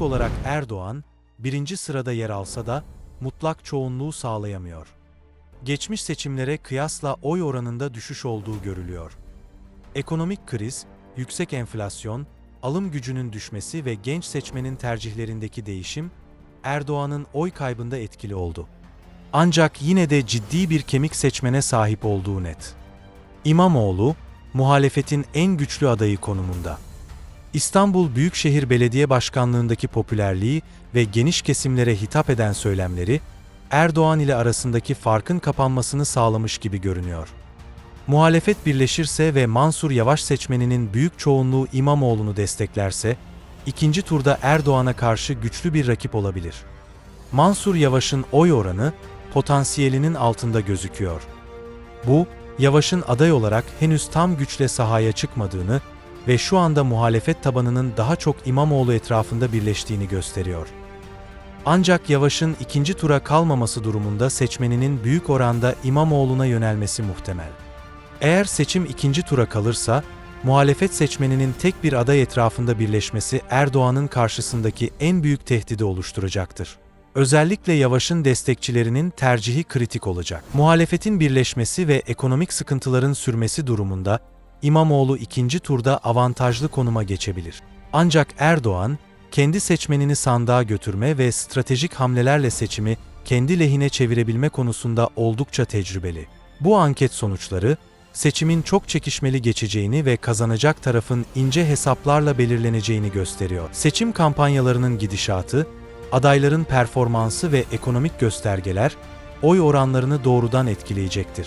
Olarak Erdoğan, birinci sırada yer alsa da mutlak çoğunluğu sağlayamıyor. Geçmiş seçimlere kıyasla oy oranında düşüş olduğu görülüyor. Ekonomik kriz, yüksek enflasyon, alım gücünün düşmesi ve genç seçmenin tercihlerindeki değişim, Erdoğan'ın oy kaybında etkili oldu. Ancak yine de ciddi bir kemik seçmene sahip olduğu net. İmamoğlu, muhalefetin en güçlü adayı konumunda. İstanbul Büyükşehir Belediye Başkanlığındaki popülerliği ve geniş kesimlere hitap eden söylemleri, Erdoğan ile arasındaki farkın kapanmasını sağlamış gibi görünüyor. Muhalefet birleşirse ve Mansur Yavaş seçmeninin büyük çoğunluğu İmamoğlu'nu desteklerse, ikinci turda Erdoğan'a karşı güçlü bir rakip olabilir. Mansur Yavaş'ın oy oranı potansiyelinin altında gözüküyor. Bu, Yavaş'ın aday olarak henüz tam güçle sahaya çıkmadığını ve şu anda muhalefet tabanının daha çok İmamoğlu etrafında birleştiğini gösteriyor. Ancak Yavaş'ın ikinci tura kalmaması durumunda seçmeninin büyük oranda İmamoğlu'na yönelmesi muhtemel. Eğer seçim ikinci tura kalırsa, muhalefet seçmeninin tek bir aday etrafında birleşmesi Erdoğan'ın karşısındaki en büyük tehdidi oluşturacaktır. Özellikle Yavaş'ın destekçilerinin tercihi kritik olacak. Muhalefetin birleşmesi ve ekonomik sıkıntıların sürmesi durumunda İmamoğlu ikinci turda avantajlı konuma geçebilir. Ancak Erdoğan, kendi seçmenini sandığa götürme ve stratejik hamlelerle seçimi kendi lehine çevirebilme konusunda oldukça tecrübeli. Bu anket sonuçları, seçimin çok çekişmeli geçeceğini ve kazanacak tarafın ince hesaplarla belirleneceğini gösteriyor. Seçim kampanyalarının gidişatı, adayların performansı ve ekonomik göstergeler oy oranlarını doğrudan etkileyecektir.